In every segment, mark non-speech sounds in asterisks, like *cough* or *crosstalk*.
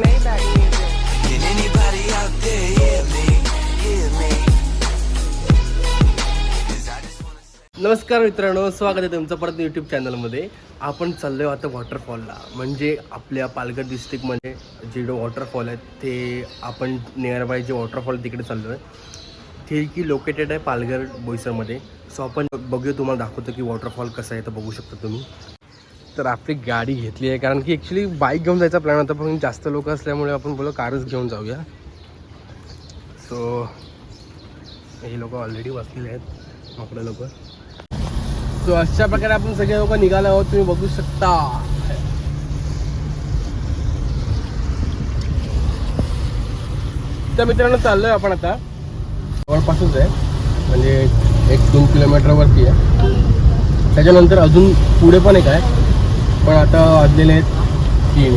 Maybach music. Can anybody out there hear me? Hear me? नमस्कार मित्रांनो स्वागत आहे तुमचं परत यूट्यूब चॅनलमध्ये आपण चाललो आहे आता वॉटरफॉलला म्हणजे आपल्या पालघर डिस्ट्रिक्टमध्ये जे वॉटरफॉल आहेत ते आपण नियर बाय जे वॉटरफॉल तिकडे चाललो आहे ते की लोकेटेड आहे पालघर बोईसरमध्ये सो आपण बघूया तुम्हाला दाखवतो की वॉटरफॉल कसं आहे तर बघू शकता तुम्ही तर आपली गाडी घेतली आहे. कारण की ॲक्च्युली बाईक घेऊन जायचा प्लॅन होता पण जास्त लोक असल्यामुळे आपण बोलो कारच घेऊन जाऊया. सो हे लोक ऑलरेडी बसलेले आहेत. आपले लोक. सो अशा प्रकारे आपण सगळे लोक निघालो आहोत. तुम्ही बघू शकता. तर मित्रांनो चाललोय आपण आता. जवळपासच आहे. म्हणजे एक दोन किलोमीटरवरती आहे. त्याच्यानंतर अजून पुढे पण एक आहे. पण आता वाजलेले आहेत तीन.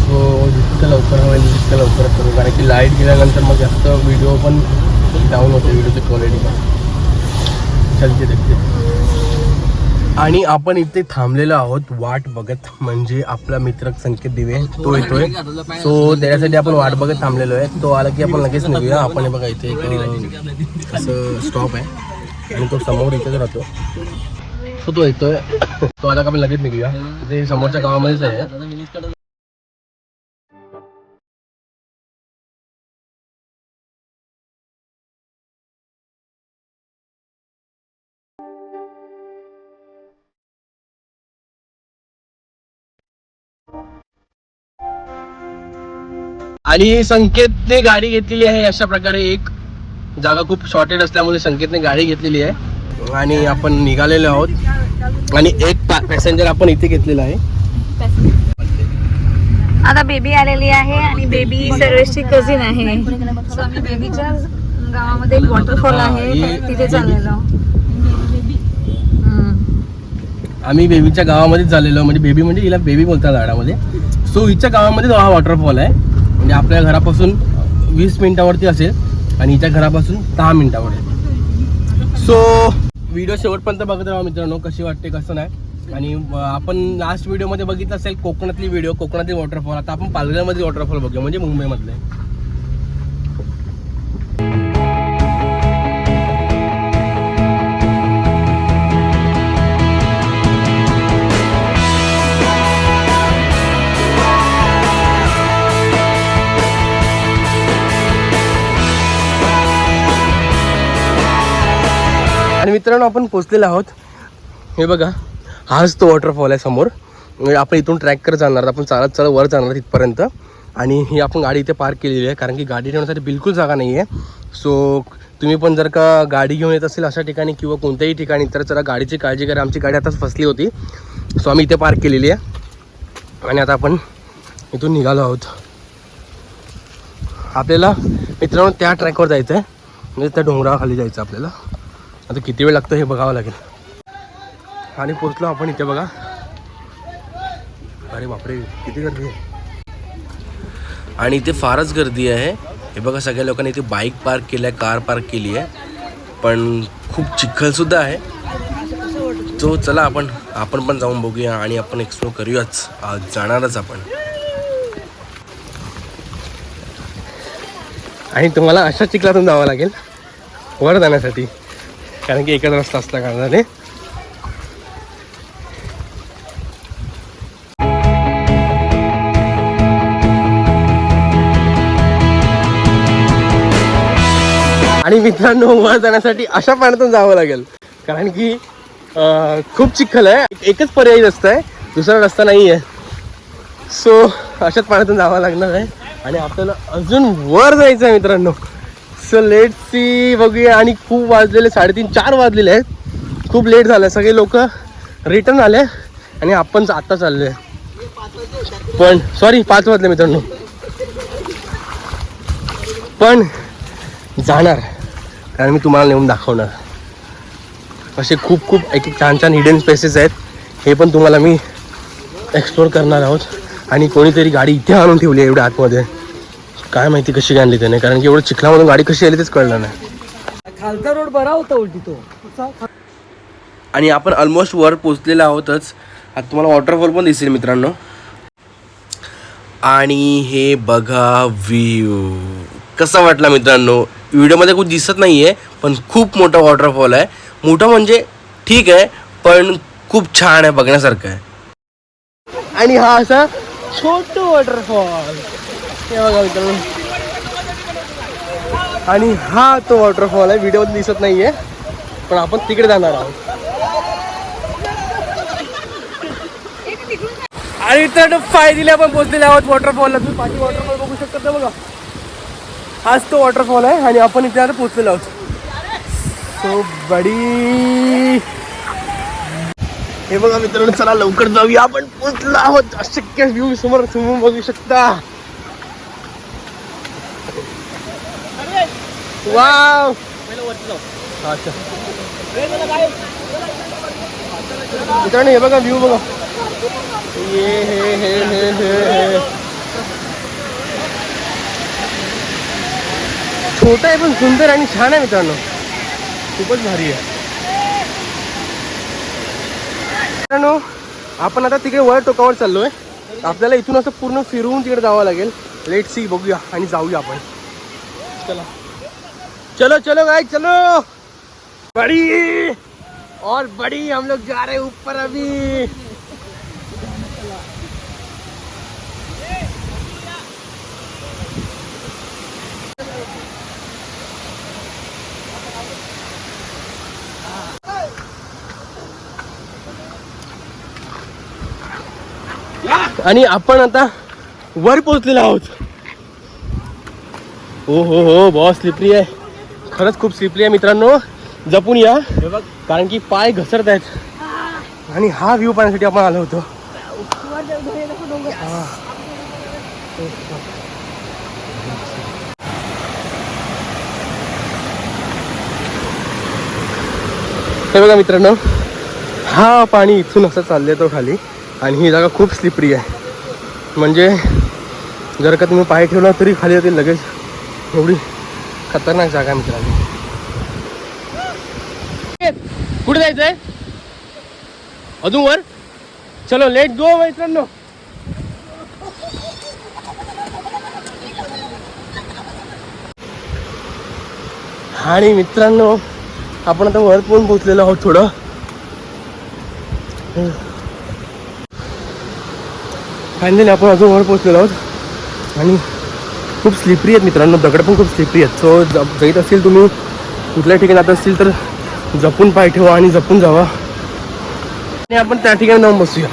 सो जितकं लवकर होईल तितकं लवकर करू. कारण की लाइट गेल्यानंतर मग जास्त व्हिडिओ पण डाऊन होते व्हिडिओची क्वालिटी पण. चलते देखते. आणि आपण इथे थांबलेलो आहोत वाट बघत. म्हणजे आपला मित्र संकेत दिवे तो येतोय. सो त्याच्यासाठी आपण वाट बघत थांबलेलो आहे. तो आला की आपण लगेच निघूया. आपण हे बघा इथे एक असं स्टॉप आहे. आणि तो समोर इथेच राहतो. सो तो येतोय. तो आला का आपण लगेच निघूया. ते समोरच्या गावामध्येच आहे. आणि संकेतने गाडी घेतलेली आहे अशा प्रकारे एक जागा खूप शॉर्टेड असल्यामुळे संकेतने गाडी घेतलेली आहे. आणि आपण निघालेलो आहोत. आणि एक पॅसेंजर आपण इथे घेतलेला आहे. आता बेबी आलेली आहे आणि बेबी सर्वेशची कझिन आहे. So आम्ही बेबीच्या गावामध्ये एक वॉटरफॉल आहे. तिथे चाललेलो. आम्ही बेबीच्या गावामध्येच झालेलो म्हणजे बेबी म्हणजे हिला बेबी बोलतात झाडामध्ये. सो हिच्या गावामध्ये हा वॉटरफॉल आहे. म्हणजे आपल्या घरापासून वीस मिनिटावरती असेल आणि हिच्या घरापासून दहा मिनिटावर आहे. सो व्हिडिओ शेवटपर्यंत बघत राहा मित्रांनो कशी वाटते कसं नाही. आणि आपण लास्ट व्हिडिओमध्ये बघितलं असेल कोकणातली व्हिडिओ कोकणातली वॉटरफॉल आता आपण पालघरमध्ये वॉटरफॉल बघूया म्हणजे मुंबईमधले. मित्रांनो आपण पोचलेलो आहोत. हे बघा हाच तो वॉटरफॉल आहे समोर. म्हणजे आपण इथून ट्रॅक करत जाणार आपण चालत चालत वर जाणार तिथपर्यंत आणि ही आपण गाडी इथे पार्क केलेली आहे कारण की गाडी ठेवण्यासाठी बिलकुल जागा नाही आहे सो तुम्ही पण जर का गाडी घेऊन येत असेल अशा ठिकाणी किंवा कोणत्याही ठिकाणी तर जरा गाडीची काळजी करा. आमची गाडी आताच फसली होती. सो आम्ही इथे पार्क केलेली आहे. आणि आता आपण इथून निघालो आहोत. आपल्याला मित्रांनो त्या ट्रॅकवर जायचं आहे म्हणजे त्या डोंगराखाली जायचं आपल्याला. आता किती वेळ लागतो हे बघावं लागेल. आणि पोचलो आपण इथे बघा. अरे बापरे किती गर्दी आहे. आणि इथे फारच गर्दी आहे. हे बघा सगळ्या लोकांनी इथे बाईक पार्क केली आहे कार पार्क केली आहे. पण खूप चिखलसुद्धा आहे. तो चला आपण आपण पण जाऊन बघूया आणि आपण एक्सप्लोर करूयाच. आज जाणारच आपण. आणि तुम्हाला अशा चिखलातून जावं लागेल. वर जाण्यासाठी. कारण की एकच रस्ता असल्या कारणाने. आणि मित्रांनो वर जाण्यासाठी अशा पाण्यातून जावं लागेल. कारण की खूप चिखल आहे. एकच पर्यायी रस्ता आहे दुसरा रस्ता नाही आहे सो अशाच पाण्यातून जावं लागणार आहे. आणि आपल्याला अजून वर जायचं आहे मित्रांनो. सो लेट सी बघूया आणि खूप वाजलेले साडेतीन चार वाजलेले आहेत. खूप लेट झालं सगळे लोक रिटर्न आले आणि आपण आत्ता चाललो आहे पण सॉरी पाच वाजले मित्रांनो. पण जाणार कारण मी तुम्हाला नेऊन दाखवणार. असे खूप खूप एक एक छान छान हिडन स्पेसेस आहेत. हे पण तुम्हाला मी एक्सप्लोर करणार आहोत. आणि कोणीतरी गाडी इथे आणून ठेवली आहे एवढ्या आतमध्ये. काय माहिती कशी आणली त्याने? कारण की एवढं चिखलामधून गाडी कशी आली तेच कळलं नाही. खालचा रोड बरा होता उलटी तो. आणि आपण ऑलमोस्ट वर पोचलेलो आहोतच. आता तुम्हाला वॉटरफॉल पण दिसेल मित्रांनो. आणि हे बघा व्ह्यू कसा वाटला मित्रांनो? व्हिडिओमध्ये खूप दिसत नाही आहे पण खूप मोठा वॉटरफॉल आहे. मोठा म्हणजे ठीक आहे पण खूप छान आहे बघण्यासारखं आहे. आणि हा असा छोट वॉटरफॉल हे बघा मित्रांनो आणि हा तो वॉटरफॉल आहे व्हिडिओ दिसत नाहीये पण आपण तिकडे जाणार आहोत. आणि तर फायदीला आपण पोहोचलेले आहोत वॉटरफॉलला तुम्ही पाणी वॉटरफॉल बघू शकता तर बघा. हाच तो वॉटरफॉल आहे आणि आपण इथे आता पोहोचलेलो आहोत. सो बडी हे बघा मित्रांनो चला लवकर जाऊया. आपण पोहोचलो आहोत. अशक्य व्ह्यू समोर समोर बघू शकता. वाव. अच्छा. मित्रांनो हे बघा व्ह्यू बघा. ये हे हे हे हे हे. छोटा आहे पण सुंदर आणि छान आहे मित्रांनो. खूपच भारी आहे. मित्रांनो आपण आता तिकडे वर टोकावर चाललोय. आपल्याला इथून असं पूर्ण फिरवून तिकडे जावं लागेल. लेट सी बघूया आणि जाऊया आपण. चला. चलो चलो भाई चलो। बड़ी। और बड़ी हम लोग जा रहे ऊपर अभी। आणि आपण आता वर पोहोचलेलो आहोत. हो हो हो बहुत स्लिपरी आहे. खरंच खूप स्लिपरी आहे मित्रांनो. जपून या. कारण की पाय घसरत आहेत. आणि हा व्ह्यू पाहण्यासाठी आपण आलो होतो. हा. हे बघा मित्रांनो हा पाणी इथून असं चालले तो खाली. आणि ही जागा खूप स्लिपरी आहे. म्हणजे जर का तुम्ही पाय ठेवला तरी खाली जातील लगेच. एवढी खतरनाक जागा आहे मित्रांनो. कुठे जायचंय? अजून वर? चलो लेट गो मित्रांनो. आणि मित्रांनो आपण आता वर पण पोचलेलो आहोत थोडं. फायनली आपण अजून वर पोहोचलेलो आहोत. आणि खूप स्लिपरी आहेत मित्रांनो. दगड पण खूप स्लिपरी आहेत. सो ज जाईत असेल तुम्ही कुठल्या ठिकाणी जात असतील तर जपून पाय ठेवा आणि जपून जावा. आणि आपण त्या ठिकाणी जाऊन बसूया.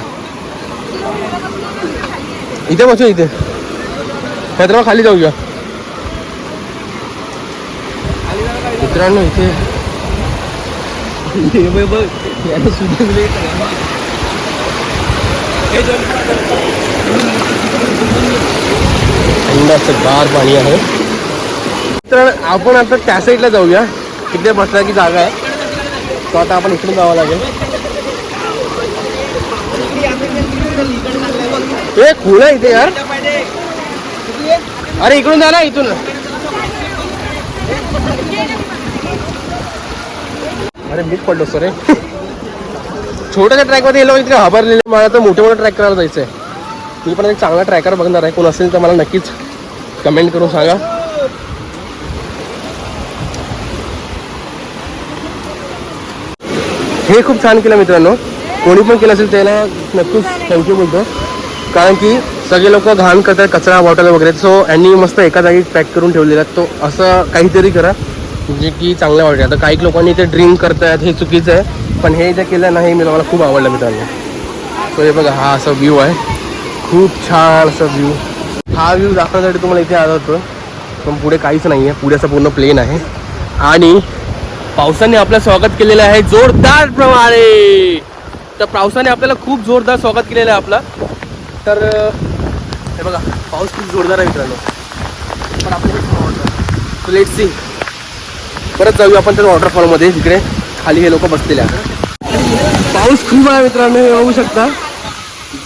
इथे बसूया इथे. हैदराबाद खाली जाऊया. मित्रांनो इथे. हे बघ, बघ, गार पाणी आहे. तर आपण आता त्या साईडला जाऊया तिकडे बसण्याची जागा आहे. तो आता आपण इकडून जावं लागेल. ए खुळ आहे इथे यार. अरे इकडून जा ना इथून. अरे मीच पडलो सर रे छोट्याच्या ट्रॅकमध्ये हे लोक इतके घाबरलेले मला तर मोठे मोठे ट्रॅक करायला जायचं आहे मी पण एक चांगला ट्रॅकर बघणार आहे. कोण असेल तर मला नक्कीच कमेंट करून सांगा. हे खूप छान केलं मित्रांनो. कोणी पण केलं असेल त्याला नक्कीच थँक्यू बोलतो. कारण की सगळे लोक घाण करतात कचरा बॉटल वगैरे. सो यांनी मस्त एका जागी पॅक करून ठेवलेला. आहे. तो असं काहीतरी करा जे की चांगलं वाटेल आता काही लोकांनी ते ड्रिंक करतात हे चुकीचं आहे. पण हे जे केलं ना हे मी मला खूप आवडलं मित्रांनो. सो हे बघा हा असा व्ह्यू आहे. खूप छान असा व्ह्यू हा व्ह्यू दाखवण्यासाठी तुम्हाला इथे आलो होतो. पण पुढे काहीच नाही आहे पुढे असं पूर्ण प्लेन आहे. आणि पावसाने आपलं स्वागत केलेलं आहे जोरदार प्रमाणे. तर पावसाने आपल्याला खूप जोरदार स्वागत केलेलं आहे आपला. तर हे बघा पाऊस खूप जोरदार आहे मित्रांनो. पण आपल्याला लेट सी परत जाऊया आपण त्या वॉटरफॉलमध्ये तिकडे खाली हे लोक बसलेले आहेत. पाऊस खूप आहे मित्रांनो हे बघू शकता.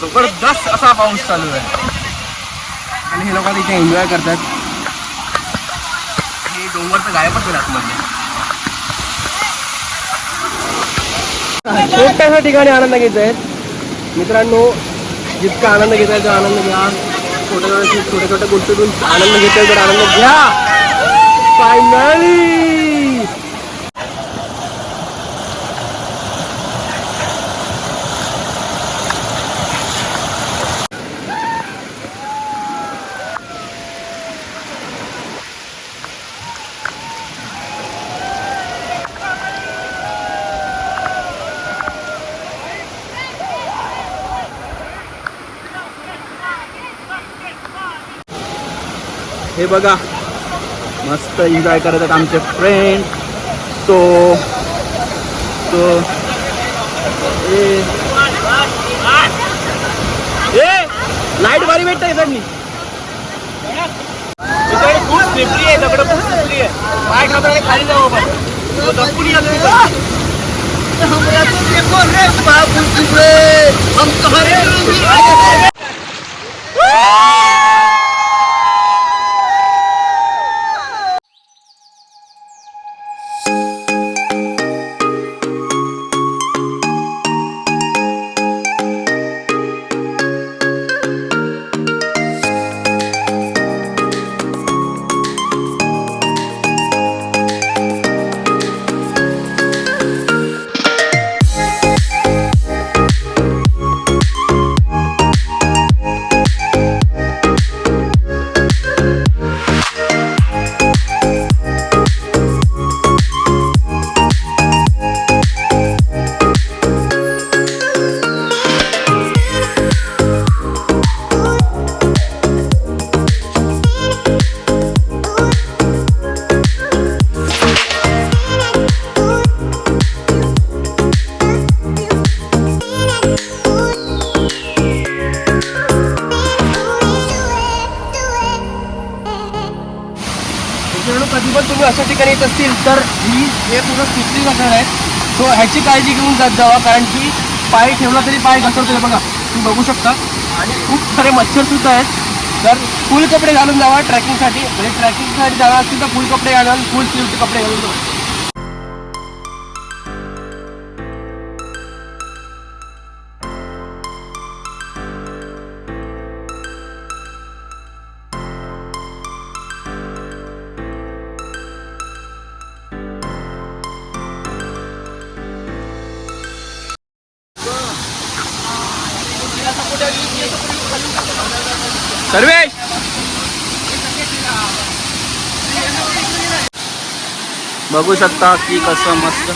जबरदस्त असा पाऊस चालू आहे. आणि हे लोक इथे एन्जॉय करतात. हे डोंगर तर गायबच होईल आतमध्ये छोट्याशा ठिकाणी आनंद घेत आहेत मित्रांनो जितका आनंद घेता तो आनंद घ्या. छोट्या छोट्या छोट्या छोट्या गोष्टीतून आनंद घेतोय तर आनंद घ्या. फायनली हे बघा मस्त एन्जॉय करत आहेत आमचे फ्रेंड सो सो लाइट बारी भेटत खूप आहे दगड खूप स्लिपरी आहे पाय घाबरायला खाली जाऊ आपण दपून या तुम्ही. मित्रांनो असतील तर ही हे पूर्ण स्थिती जाणार आहे. सो ह्याची काळजी घेऊन जात जावा कारण की पाय ठेवला तरी पाय घसरतो बघा तुम्ही बघू शकता. आणि खूप सारे मच्छर सुद्धा आहेत. तर फुल कपडे घालून जावा ट्रॅकिंगसाठी. म्हणजे ट्रॅकिंगसाठी जाणार असतील तर फुल कपडे घालून फुल स्लीवचे कपडे घालून जावा. सर्वेश! बघू शकता की कसं मस्त.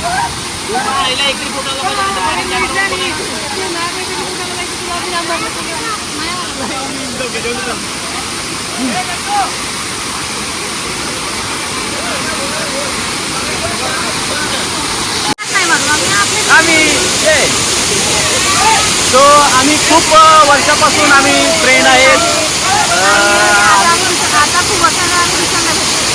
आम्ही सो आम्ही खूप वर्षापासून आम्ही फ्रेंड आहेत.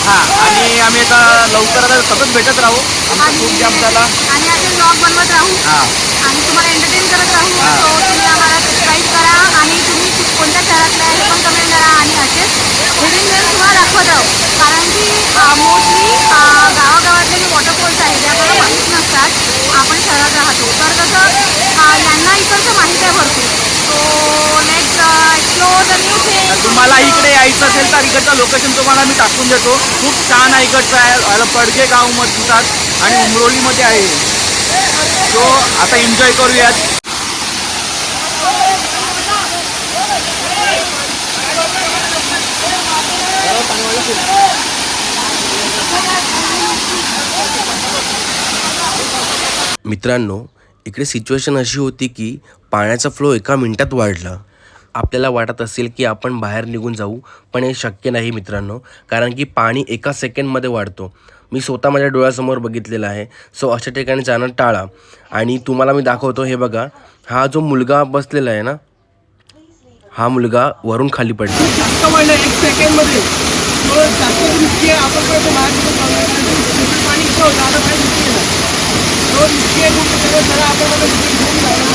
हा आणि आम्ही आता लवकर आता सतत भेटत राहू. आमचा खूप झाला. आणि असे ब्लॉग बनवत राहू. हा. आणि तुम्हाला एंटरटेन करत राहू. हा. तुम्ही आम्हाला सबस्क्राईब करा आणि तुम्ही कोणत्या शहरातले आहे हे पण कमेंट करा आणि असेच गेम्स तुम्हाला दाखवत राहू. कारण की मोस्टली गावागावातले जे वॉटरफॉल्स आहेत ते आपल्याला माहीत नसतात. आपण शहरात राहतो. तर कसं अ, यांना इकडचं माहिती आहे भरपूर. सो तुम्हाला इकडे यायचं असेल तर इकडचं लोकेशन तुम्हाला मी टाकून देतो. खूप छान आहे इकडचं आहे. पडगे गावमध्ये म्हणतात आणि उमरोलीमध्ये आहे. सो आता एन्जॉय करूयात. मित्रांनो इकडे सिच्युएशन अशी होती की पाण्याचा फ्लो एका मिनिटात वाढला. आपल्याला वाटत असेल की आपण बाहेर निघून जाऊ पण हे शक्य नाही मित्रांनो. कारण की पाणी एका सेकंडमध्ये वाढतो. मी स्वतः माझ्या डोळ्यासमोर बघितलेलं आहे. सो अशा ठिकाणी जाणं टाळा. आणि तुम्हाला मी दाखवतो हे बघा. हा जो मुलगा बसलेला आहे ना हा मुलगा वरून खाली पडला एक आपण पण ते बाहेर निघून जाऊया. कारण की तिथे पाणी इतकं होतं, आता बाहेर रिस्की आहे. तो रिस्की आहे खूप त्याच्यामुळे जरा आपण आता तिथे घेऊन जाऊया.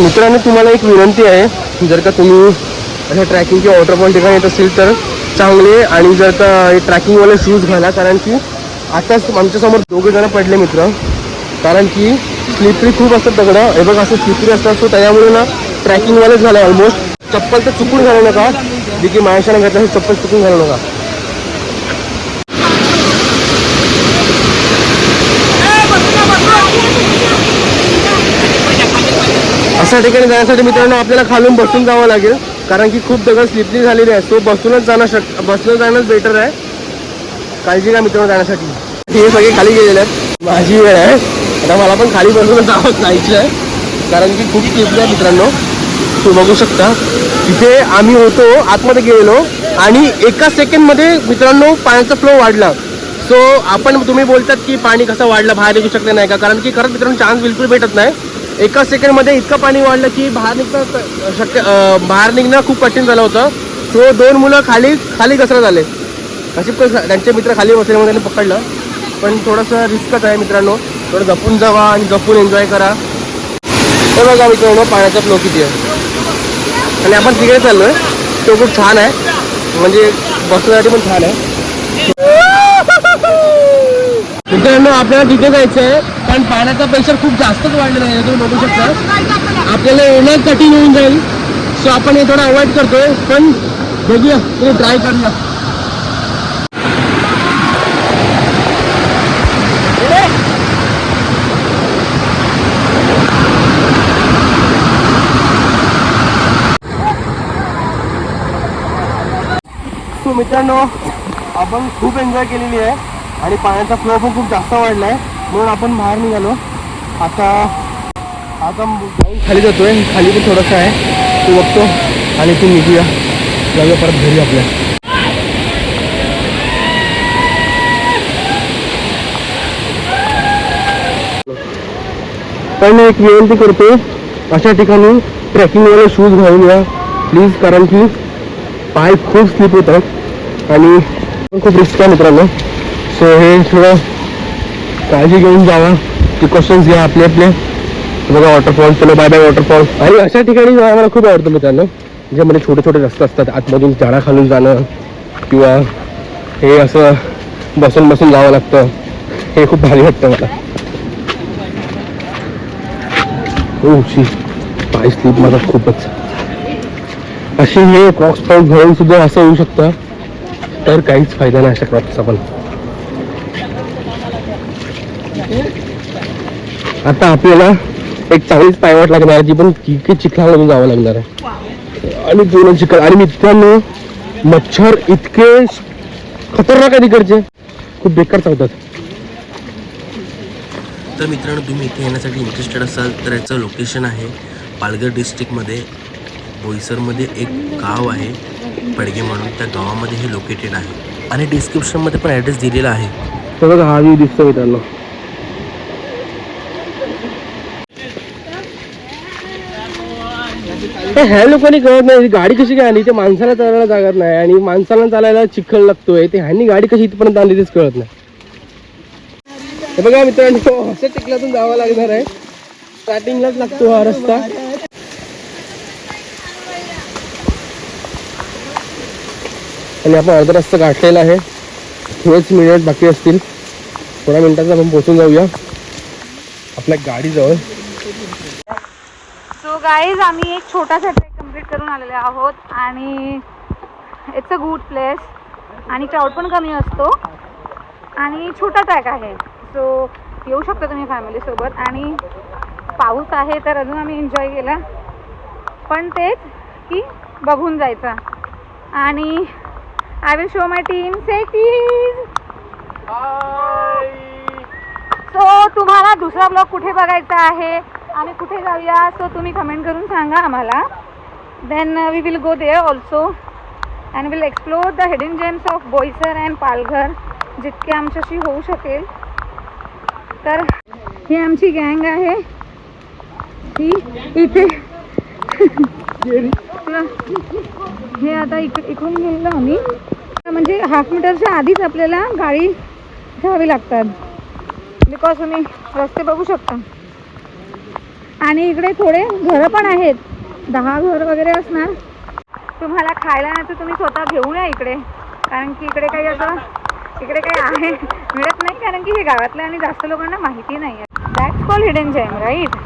मित्रांनो तुम्हाला एक विनंती आहे. जर का तुम्ही अशा ट्रॅकिंगच्या वॉटर पॉईंट ठिकाणी येत असेल तर चांगले आणि जर का हे ट्रॅकिंगवाले शूज घाला कारण की आताच आमच्यासमोर दोघे जण पडले मित्र. कारण की स्लिपरी खूप असतात दगडं. हे बघ असं स्लिपरी असतात सो त्याच्यामुळे ना ट्रॅकिंगवालेच झालं ऑलमोस्ट चप्पल तर चुकून घालू नका. जे की माणसाने घातलं चप्पल चुकून घालू नका. अशा ठिकाणी जाण्यासाठी मित्रांनो आपल्याला खालून बसून जावं लागेल. कारण की खूप दगड स्लिपनी झालेली आहे तो बसूनच जाणं शक बसून जाणंच बेटर आहे. काळजी घ्या मित्रांनो जाण्यासाठी. हे सगळे खाली गेलेले आहेत. माझी वेळ आहे. आता मला पण खाली बसून जावं जायचं आहे. कारण की खूप स्लिपली आहे मित्रांनो. तुम्ही बघू शकता. तिथे आम्ही होतो आतमध्ये गेलेलो आणि एका सेकंडमध्ये मित्रांनो पाण्याचा फ्लो वाढला. सो आपण तुम्ही बोलतात की पाणी कसं वाढलं बाहेर निघू शकले नाही का? कारण की खरंच मित्रांनो चान्स बिलकुल भेटत नाही. एका सेकंडमध्ये इतकं पाणी वाढलं की बाहेर निघणं शक्य बाहेर निघणं खूप कठीण झालं होतं. सो दोन मुलं खाली खाली घसरत आले. कशी पण त्यांचे मित्र खाली बसल्यामुळे त्यांनी पकडलं. पण थोडंसं रिस्कच आहे मित्रांनो. थोडं जपून जावा आणि जपून एन्जॉय करा. हे बघा मित्रांनो पाण्याचा फ्लो किती आहे. आणि आपण तिकडे चाललोय. तो खूप छान आहे. म्हणजे बसण्यासाठी पण छान आहे. मित्रांनो आपल्याला तिथे जायचं आहे पण पाण्याचा प्रेशर खूप जास्तच वाढलेला आहे. तुम्ही बघू शकता. आपल्याला येणं कठीण होऊन जाईल. सो आपण हे थोडं अवॉइड करतोय. पण बघूया. ते ट्राय करूया सो मित्रांनो आपण खूप एन्जॉय केलेली आहे आणि पाण्याचा फ्लो पण खूप जास्त वाढला आहे म्हणून आपण बाहेर निघालो. आता आता जाऊन खाली जातोय. खाली पण थोडंसं आहे. तू बघतो. आणि तू निघूया. जाऊया परत घरी आपल्या. पण एक विनंती करतो अशा ठिकाणी ट्रेकिंगवाले शूज घालून या. प्लीज कारण की पाय खूप स्लिप होतात. आणि खूप रिस्क आहे मित्रांनो. सो हे थोडं काळजी घेऊन जावा. प्रिकॉशन्स घ्या आपले आपले. बघा वॉटरफॉल चलो बाय बाय वॉटरफॉल आणि अशा ठिकाणी मला खूप आवडतं मित्रांनो ज्यामध्ये म्हणजे छोटे छोटे रस्ते असतात आतमधून झाडा खालून जाणं किंवा हे असं बसून बसून जावं लागतं. हे खूप भारी वाटतं मला. हो शी पाय माझा खूपच. असे हे क्रॉक्स पाऊस घडून सुद्धा असं होऊ शकतं. तर काहीच फायदा नाही अशा आपण पण. आता आपल्याला एक चांगलीच पायवाट लागणार आहे, जी पण की चिखलामधून जावं लागणार आहे. आणि पूर्ण चिखल आणि मित्रांनो मच्छर इतके खतरनाक आहे तिकडचे खूप बेकार चावतात तर मित्रांनो तुम्ही इथे येण्यासाठी इंटरेस्टेड असाल तर याचं लोकेशन आहे पालघर डिस्ट्रिक्टमध्ये बोईसरमध्ये एक गाव आहे. पडगे म्हणून त्या गावामध्ये हे लोकेटेड आहे. आणि डिस्क्रिप्शनमध्ये पण ॲड्रेस दिलेला आहे. तर बघा हा व्ह्यू दिसतो मित्रांनो. ह्या लोकांनी कळत नाही गाडी कशी काय आली? ते माणसाला चालायला जागत नाही आणि माणसाला चालायला चिखल लागतोय. ते ह्यांनी गाडी कशी इथपर्यंत आली तेच कळत नाही. बघा मित्रांनो असं चिखलातून जावं लागणार आहे. स्टार्टिंगलाच लागतो हा रस्ता. आणि आपण अर्धा रस्ता गाठलेला आहे. थोडेच मिनिट बाकी असतील. थोड्या मिनिटात आपण पोहोचून जाऊया. आपल्या गाडीजवळ. सो गाईज आम्ही एक छोटासा ट्रेक कंप्लीट करून आलेले आहोत आणि इट्स अ गुड प्लेस आणि क्राऊड पण कमी असतो. आणि छोटा ट्रॅक आहे. सो येऊ शकता तुम्ही फॅमिलीसोबत आणि पाऊस आहे तर अजून आम्ही एन्जॉय केला. पण तेच की बघून जायचा. आणि I will show my team सेटीज so तुम्हाला दुसरा ब्लॉग कुठे बघायचा आहे आम्ही कुठे जाऊया? सो तुम्ही कमेंट करून सांगा आम्हाला. Then we will go there also and will explore the hidden gems of Boisar and Palghar जितके आमच्याशी होऊ शकेल. तर ही आमची गँग आहे. ही इथे. बघा. हे आता इक इकडून गेलो आम्ही. म्हणजे हाफ मीटरच्या आधीच आपल्याला गाडी घ्यावी लागतात. बिकॉज तुम्ही रस्ते बघू शकता. आणि इकडे थोडे घरं पण आहेत. दहा घर वगैरे असणार. तुम्हाला खायला नाही तर तुम्ही स्वतः घेऊन या इकडे. कारण की इकडे काही असं इकडे काही आहे. मिळत नाही कारण की हे गावातलं आणि जास्त लोकांना माहिती नाही आहे that's call hidden gem right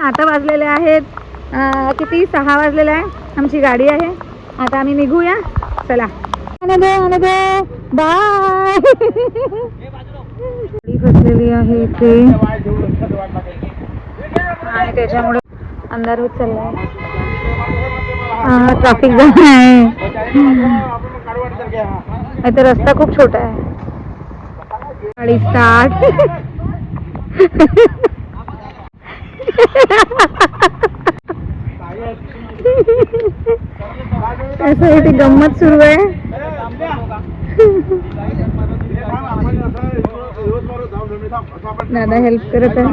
आता वाजलेले आहेत. किती? सहा वाजलेला आहे. आमची गाडी आहे. आता आम्ही निघूया. चला. बाय गाडी बसलेली आहे इथे. आणि त्याच्यामुळे अंधार होत चाललाय. ट्रॅफिक जाम आहे. तर रस्ता खूप छोटा आहे. गाडी स्टार्ट *laughs* असं इथे गंमत सुरू आहे? दादा हेल्प करत आहे.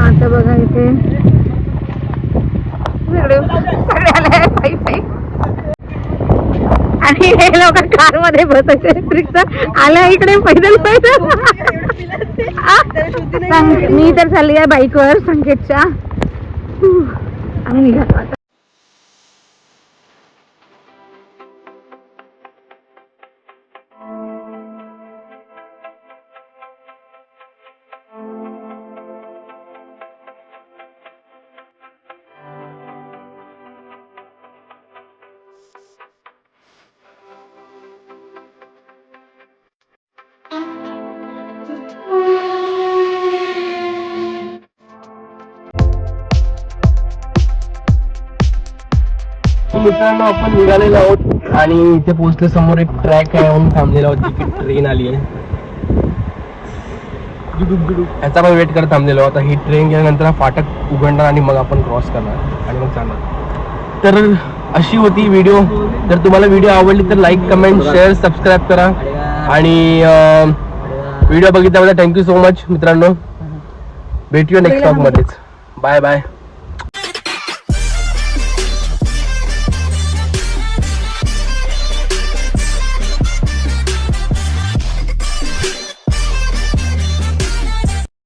आता बघा इथे. आणि हे लोक कारमध्ये बसायचे आला इकडे पैदल पैदल. मी तर चालली आहे बाईकवर संकेतच्या. आम्ही निघालो मित्रांनो आपण निघालेलो आहोत आणि इथे पोहोचले समोर एक ट्रॅक आहे म्हणून थांबलेलो आहोत तिथे ट्रेन आली आहे. याचा पण वेट करत थांबलेलो आहोत. आता ही ट्रेन गेल्यानंतर हा फाटक उघडणार आणि मग आपण क्रॉस करणार. आणि मग जाणार तर अशी होती व्हिडिओ जर तुम्हाला व्हिडिओ आवडली तर लाईक कमेंट शेअर सबस्क्राईब करा. आणि व्हिडिओ बघितल्याबद्दल थँक्यू सो मच मित्रांनो. भेटूया नेक्स्ट मध्येच. Bye bye